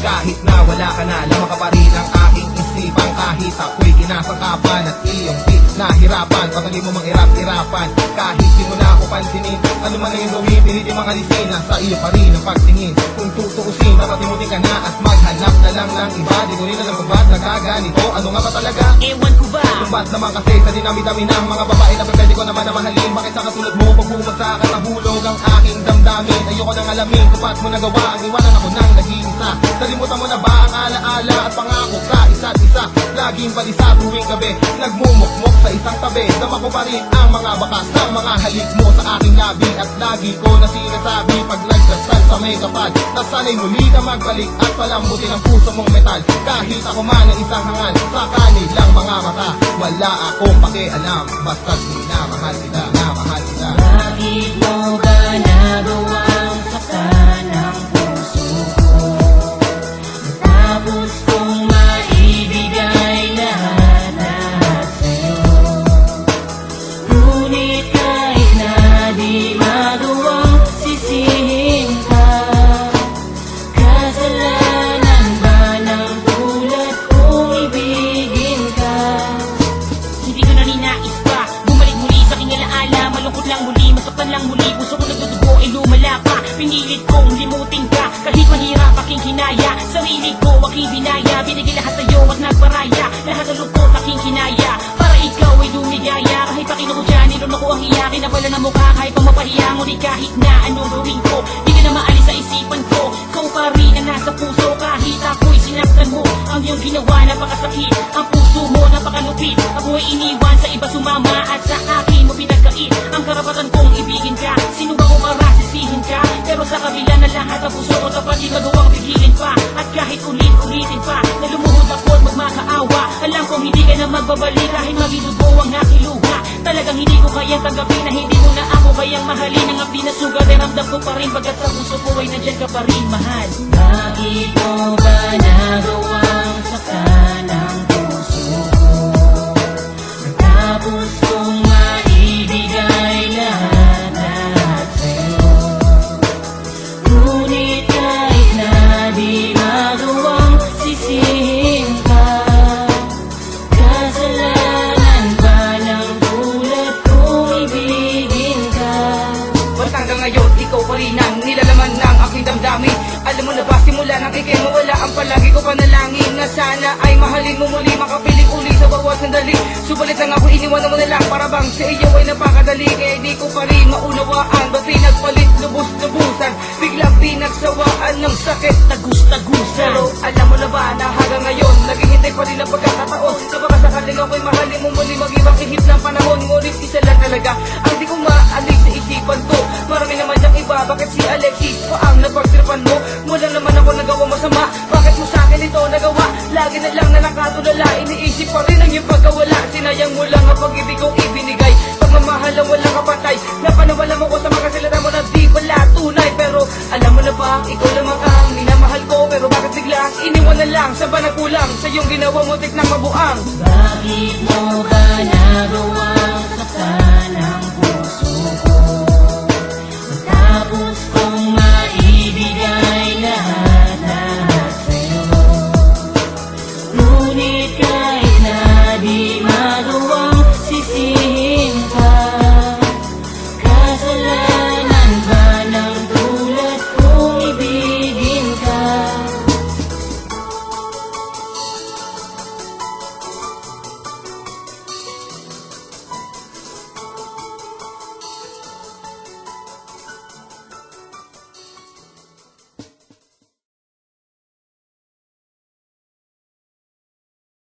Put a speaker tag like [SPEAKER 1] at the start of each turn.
[SPEAKER 1] wala ka na Lamang ka pa rin ang aking isipan. Kahit ako'y kinasakapan At iyong di nahirapan Patuloy mo mang irap-irapan. Kahit di mo na ako pansinin Ano man ang gawin Pinili mga alisin Nasa iyo pa rin ang pagtingin. Kung tutuusin Dapat imutin ka na At maghanap na lang ng iba. Di ko rin alam kung ba't nagkaganito Ano nga ba talaga?
[SPEAKER 2] Ewan ko ba?
[SPEAKER 1] Kung ba't naman kasi sa dinami-dami ng mga babae na pwede ko naman na mahalin Bakit sa katulad mo pag bumagsak at nahulog ang aking damdamin? Ayoko nang alamin kung ba't mo nagawa ang iwanan ako ng nag-iisa. Nalimutan mo na ba ang alaala at pangako sa isa't isa? Laging balisa tuwing gabi Nagmumukmok sa isang tabi Dama ko pa rin ang mga bakas ng mga halik mo sa aking labi. At lagi ko na sinasabi pag nagdasal sa may kapal Na sana'y muli ka magbalik at palambutin ang puso mong metal. Kahit ako man ang isang hangal sa kanilang mga mata. Wala akong pakialam basta't minamahal kita
[SPEAKER 2] lang muli. Puso ko nagdudugo ay lumala pa. Pinilit kong limutin ka. Kahit mahirap aking hinaya Sarili ko aking binaya Binigay lahat sa'yo at nagparaya. Lahat ng lungkot aking kinaya Para ikaw ay lumigaya Kahit pa kinuko dyan, nilun ako ang hiya Kinabala na mukha kahit pa mapahiya Ngunit kahit na anong gawin ko Di ka na maalis sa isipan ko. Kau pa rin ang nasa puso. Kahit ako'y sinaktan mo Ang iyong ginawa napakasakit. Ang puso mo napakalupit. Ako ay iniwan sa iba sumama At sa akin mo pinagkait. Ang karapatan kong ibigin ka Sino ba ko para ka? Pero sa kabila na lahat ang puso ko pigilin pa At kahit ulit-ulitin pa Na lumuhod ako at magmakaawa Alam kong hindi ka na magbabalik Kahit magidugo ang aking luha. Talagang hindi ko kayang tanggapin Na hindi mo na ako kayang mahalin. Ang api na sugat ay ramdam ko pa rin Bagat sa puso ko ay nandyan ka pa rin mahal. Bakit mo ba nagawang saktan ang
[SPEAKER 3] hanggang ngayon, ikaw pa rin ang nilalaman ng aking damdamin. Alam mo na ba, simula nang ikay mawala Ang palagi ko panalangin na sana ay mahalin mo muli Makapiling uli sa bawat sandali Subalit lang ako iniwan mo na Para bang sa iyo ay napakadali. Kaya di ko pa rin maunawaan Ba't pinagpalit lubos-lubusan? Biglang pinagsawaan ng sakit
[SPEAKER 2] Tagus-tagusan
[SPEAKER 3] Pero alam mo na ba na hanggang ngayon Naghihintay pa rin ang pagkakataon? Baka sakaling ako'y mahalin mo muli Mag-ibang mo sa akin ito nagawa Lagi na lang na nakatulala. Iniisip pa rin ang iyong pagkawala. Sinayang mo lang ang pag-ibig kong ibinigay. Pagmamahal ang walang kapatay. Napanawala mo ko sa mga salita mo na di pala tunay. Pero alam mo na ba Ikaw lamang ang minamahal ko. Pero bakit biglang iniwan na lang Sa ba nagkulang Sa iyong ginawa mo tik ng mabuang.
[SPEAKER 2] Bakit mo ba nagawang saktan ang